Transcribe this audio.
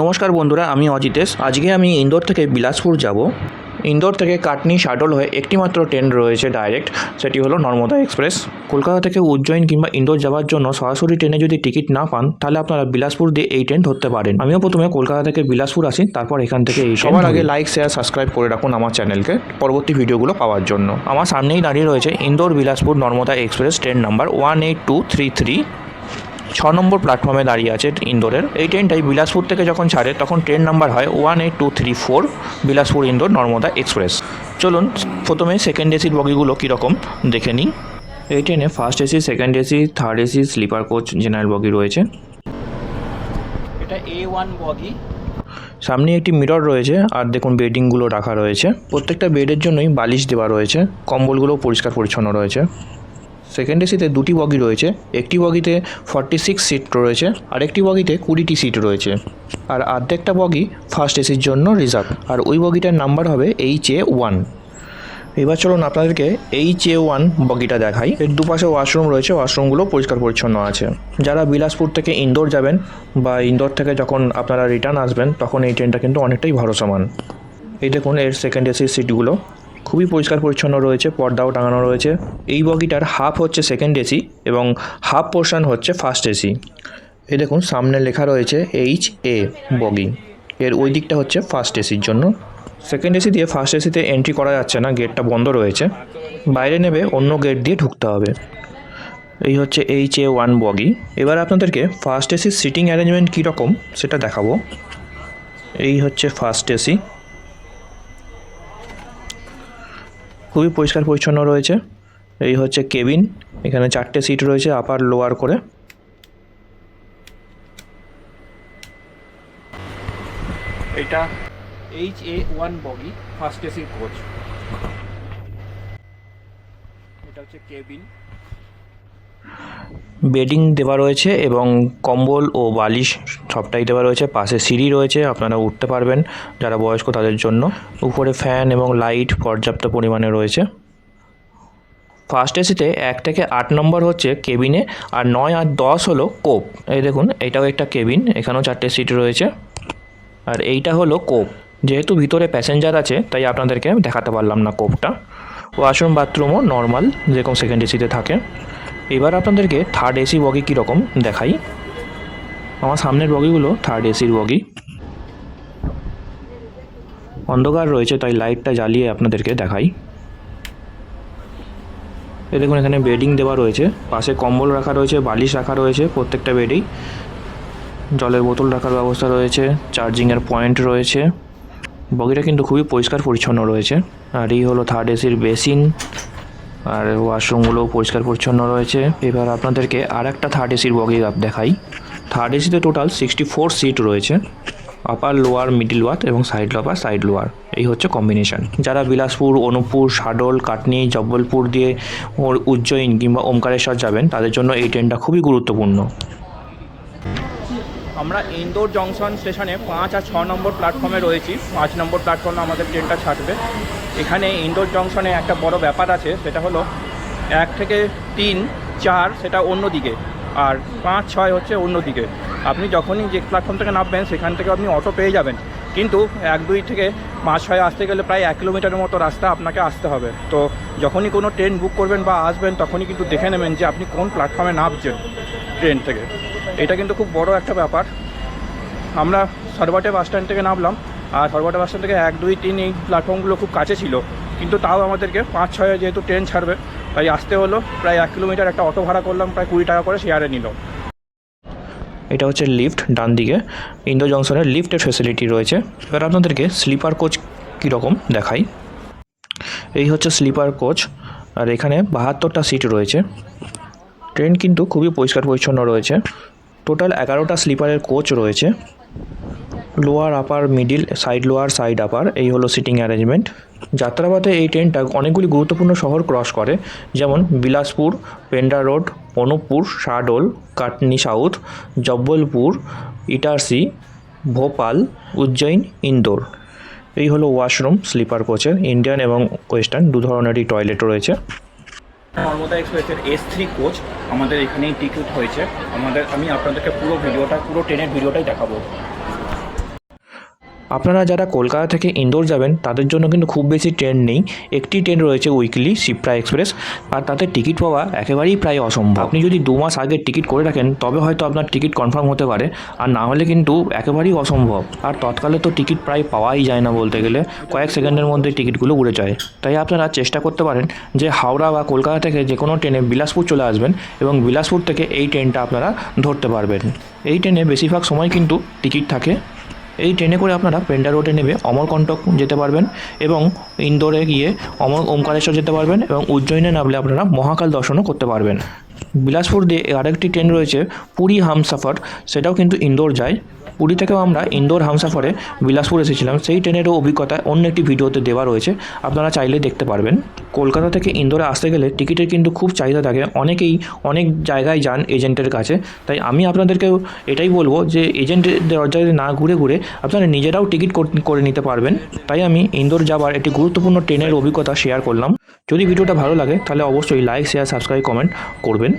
নমস্কার বন্ধুরা আমি অজিতেশ। আজকে আমি ইন্দোর থেকে বিলাসপুর যাব। ইন্দোর থেকে কাটনি শাটল হয়ে একটিমাত্র ট্রেন রয়েছে ডাইরেক্ট সেটি হলো নর্মদা এক্সপ্রেস। কলকাতা থেকে উজ্জয়ন কিংবা ইন্দোর যাওয়ার জন্য সরাসরি ট্রেনে যদি টিকিট না পান তাহলে আপনারা বিলাসপুর দিয়ে এই ট্রেন ধরতে পারেন। আমিও প্রথমে কলকাতা থেকে বিলাসপুর আসি তারপর এখান থেকে এই সবার আগে লাইক শেয়ার সাবস্ক্রাইব করে রাখুন আমার চ্যানেলকে পরবর্তী ভিডিওগুলো পাওয়ার জন্য। আমার সামনেই দাঁড়িয়ে রয়েছে Indore Bilaspur Narmada express train number one eight two three three ছ নম্বর প্ল্যাটফর্মে দাঁড়িয়ে আছে ইন্দোরের এই ট্রেনটাই বিলাসপুর থেকে যখন ছাড়ে তখন ট্রেন নাম্বার হয় one eight two three four Bilaspur Indore Narmada express চলুন প্রথমে সেকেন্ড এসির বগিগুলো কীরকম দেখে নিই। এই ট্রেনে first AC second AC third AC sleeper coach general বগি রয়েছে। এটা এ ওয়ান বগি। সামনে একটি মিরর রয়েছে আর দেখুন বেডিংগুলো রাখা রয়েছে। প্রত্যেকটা বেডের জন্যই বালিশ দেওয়া রয়েছে। কম্বলগুলো পরিষ্কার পরিচ্ছন্ন রয়েছে। সেকেন্ড এসিতে দুটি বগি রয়েছে, একটি বগিতে ফর্টি সিক্স সিট রয়েছে আর একটি বগিতে কুড়িটি সিট রয়েছে। আর অর্ধেকটা বগি ফার্স্ট এসির জন্য রিজার্ভ আর ওই বগিটার নাম্বার হবে এইচ এ ওয়ান এবার চলুন আপনাদেরকে এইচ এ ওয়ান বগিটা দেখাই। এর দুপাশে ওয়াশরুম রয়েছে ওয়াশরুমগুলো পরিষ্কার পরিচ্ছন্ন আছে। যারা বিলাসপুর থেকে ইন্দোর যাবেন বা ইন্দোর থেকে যখন আপনারা রিটার্ন আসবেন, তখন এই ট্রেনটা কিন্তু অনেকটাই ভরসামান। এই দেখুন, এর সেকেন্ড এসির সিটগুলো খুবই পরিষ্কার পরিচ্ছন্ন রয়েছে, পর্দাও টাঙানো রয়েছে। এই বগিটার হাফ হচ্ছে সেকেন্ড এসি এবং হাফ পোর্শন হচ্ছে ফার্স্ট এসি এ দেখুন, সামনে লেখা রয়েছে এইচ এ বগি। এর ওই দিকটা হচ্ছে ফার্স্ট এসির জন্য। সেকেন্ড এসি দিয়ে ফার্স্ট এসিতে এন্ট্রি করা যাচ্ছে না গেটটা বন্ধ রয়েছে। বাইরে নেবে, অন্য গেট দিয়ে ঢুকতে হবে। এই হচ্ছে এইচ এ ওয়ান বগি। এবার আপনাদেরকে ফার্স্ট এসির সিটিং অ্যারেঞ্জমেন্ট কীরকম সেটা দেখাবো। এই হচ্ছে ফার্স্ট এসি খুবই পরিষ্কার পরিচ্ছন্ন রয়েছে। এই হচ্ছে কেবিন। এখানে চারটে সিট রয়েছে আপার লোয়ার করে। এটা এইচ এ ওয়ান বগি ফার্স্ট এসির কোচ এটা হচ্ছে কেবিন। বেডিং দেওয়া রয়েছে এবং কম্বল ও বালিশ সবটাই দেওয়া রয়েছে। পাশে সিঁড়ি রয়েছে, আপনারা উঠতে পারবেন যারা বয়স্ক তাদের জন্য। উপরে ফ্যান এবং লাইট পর্যাপ্ত পরিমাণে রয়েছে। ফার্স্ট এসিতে এক থেকে আট নম্বর হচ্ছে কেবিনে আর নয় আর দশ হলো কোপ। এই দেখুন, এটাও একটা কেবিন, এখানেও চারটে সিট রয়েছে। আর এইটা হলো কোপ। যেহেতু ভিতরে প্যাসেঞ্জার আছে, তাই আপনাদেরকে দেখাতে পারলাম না কোপটা। ওয়াশরুম, বাথরুমও নর্মাল, যেরকম সেকেন্ড এসিতে থাকে। এবার আপনাদেরকে থার্ড এসি বগি কীরকম দেখাই। আমার সামনের বগিগুলো থার্ড এসির বগি। অন্ধকার রয়েছে, তাই লাইটটা জ্বালিয়ে আপনাদেরকে দেখাই। এ দেখুন, এখানে বেডিং দেওয়া রয়েছে। পাশে কম্বল রাখা রয়েছে, বালিশ রাখা রয়েছে, প্রত্যেকটা বেডেই জলের বোতল রাখার ব্যবস্থা রয়েছে চার্জিংয়ের পয়েন্ট রয়েছে। বগিটা কিন্তু খুবই পরিষ্কার পরিচ্ছন্ন রয়েছে। আর এই হলো থার্ড এসির বেসিন আর ওয়াশরুমগুলোও পরিষ্কার পরিচ্ছন্ন রয়েছে। এবার আপনাদেরকে আর একটা থার্ড এসির বগি দেখাই। থার্ড এসিতে টোটাল সিক্সটি ফোর সিট রয়েছে আপার লোয়ার মিডিল ওয়াত এবং সাইড লোয়ার সাইড লোয়ার এই হচ্ছে কম্বিনেশন যারা বিলাসপুর অনুপুর শাডল কাটনি, জব্বলপুর দিয়ে ওর উজ্জয়িন কিংবা ওমকারেশ্বর যাবেন, তাদের জন্য এই ট্রেনটা খুবই গুরুত্বপূর্ণ। আমরা ইন্দোর জংশন স্টেশনে পাঁচ আর ছ নম্বর প্ল্যাটফর্মে রয়েছি। পাঁচ নম্বর প্ল্যাটফর্মে আমাদের ট্রেনটা ছাড়বে। এখানে ইন্দোর জংশনে একটা বড় ব্যাপার আছে, সেটা হলো এক থেকে তিন, চার সেটা অন্য দিকে আর পাঁচ, ছয় হচ্ছে অন্য দিকে। আপনি যখনই যে প্ল্যাটফর্ম থেকে নামবেন, সেখান থেকে আপনি অটো পেয়ে যাবেন। কিন্তু এক, দুই থেকে ছয় আসতে গেলে প্রায় এক কিলোমিটারের মতো রাস্তা আপনাকে আসতে হবে। তো যখনই কোনো ট্রেন বুক করবেন বা আসবেন, তখনই কিন্তু দেখে নেবেন যে আপনি কোন প্ল্যাটফর্মে নামছেন ট্রেন থেকে। এটা কিন্তু খুব বড় একটা ব্যাপার। আমরা সরবাটে বাস স্ট্যান্ড থেকে নামলাম। আর সরবাটে বাস স্ট্যান্ড থেকে এক, দুই, তিন এই প্ল্যাটফর্মগুলো খুব কাছে ছিল। কিন্তু তাও আমাদেরকে পাঁচ, ছয়ে যেহেতু ট্রেন ছাড়বে, তাই আসতে হলো। প্রায় এক কিলোমিটার একটা অটো ভাড়া করলাম, প্রায় কুড়ি টাকা করে শেয়ারে নিল। এটা হচ্ছে লিফট ডান দিকে। ইন্দো জংশনের লিফটের ফেসিলিটি রয়েছে। এবার আপনাদেরকে স্লিপার কোচ কীরকম দেখাই। এই হচ্ছে স্লিপার কোচ আর এখানে বাহাত্তরটা সিট রয়েছে। ট্রেন কিন্তু খুবই পরিষ্কার পরিচ্ছন্ন রয়েছে। টোটাল এগারোটা স্লিপারের কোচ রয়েছে। Lower upper middle side lower side upper এই হলো সিটিং অ্যারেঞ্জমেন্ট যাত্রাপথে এই ট্রেনটা অনেকগুলি গুরুত্বপূর্ণ শহর ক্রস করে, যেমন বিলাসপুর, পেন্ডা রোড, অনুপপুর, শাহডোল, কাটনি সাউথ জব্বলপুর, ইটারসি, ভোপাল, উজ্জয়িন, ইন্দোর। এই হলো ওয়াশরুম স্লিপার কোচের ইন্ডিয়ান এবং ওয়েস্টার্ন দু ধরনেরই টয়লেট রয়েছে। নর্মদা এক্সপ্রেসের এস থ্রি কোচ আমাদের এখানেই টিকিট হয়েছে। আমাদের আমি আপনাদেরকে পুরো ভিডিওটা পুরো ট্রেনের ভিডিওটাই দেখাবো। আপনারা যারা কলকাতা থেকে ইন্দোর যাবেন, তাদের জন্য কিন্তু খুব বেশি ট্রেন নেই। একটি ট্রেন রয়েছে উইকলি, শিপ্রা এক্সপ্রেস, আর তাতে টিকিট পাওয়া একেবারেই প্রায় অসম্ভব। আপনি যদি দু মাস আগে টিকিট করে রাখেন, তবে হয়তো আপনার টিকিট কনফার্ম হতে পারে, আর না হলে কিন্তু একেবারেই অসম্ভব। আর তৎকালে তো টিকিট প্রায় পাওয়াই যায় না বলতে গেলে, কয়েক সেকেন্ডের মধ্যে টিকিটগুলো উড়ে যায়। তাই আপনারা চেষ্টা করতে পারেন যে হাওড়া বা কলকাতা থেকে যে কোনো ট্রেনে বিলাসপুর চলে আসবেন এবং বিলাসপুর থেকে এই ট্রেনটা আপনারা ধরতে পারবেন। এই ট্রেনে বেশিরভাগ সময় কিন্তু টিকিট থাকে। এই ট্রেনে করে আপনারা পেন্ডা রোডে নেমে অমরকণ্টক যেতে পারবেন এবং ইন্দোরে গিয়ে অমর ওমকারেশ্বর যেতে পারবেন এবং উজ্জয়িনে নামলে আপনারা মহাকাল দর্শনও করতে পারবেন। বিলাসপুর দিয়ে আরেকটি ট্রেন রয়েছে, পুরী হামসাফার। সেটাও কিন্তু ইন্দোর যায়। পুরী থেকেও আমরা ইন্দোর হামসাফারে বিলাসপুর এসেছিলাম। সেই ট্রেনেরও অভিজ্ঞতা অন্য একটি ভিডিওতে দেওয়া রয়েছে। আপনারা চাইলে দেখতে পারবেন। কলকাতা থেকে ইন্দোরে আসতে গেলে টিকিটের কিন্তু খুব চাহিদা থাকে। অনেকেই অনেক জায়গায় যান এজেন্টের কাছে। তাই আমি আপনাদেরকেও এটাই বলব যে এজেন্টের দরজায় না ঘুরে ঘুরে আপনারা নিজেরাও টিকিট করে নিতে পারবেন। তাই আমি ইন্দোর যাবার একটি গুরুত্বপূর্ণ ট্রেনের অভিজ্ঞতা শেয়ার করলাম। যদি ভিডিওটা ভালো লাগে, তাহলে অবশ্যই লাইক শেয়ার সাবস্ক্রাইব কমেন্ট করবেন।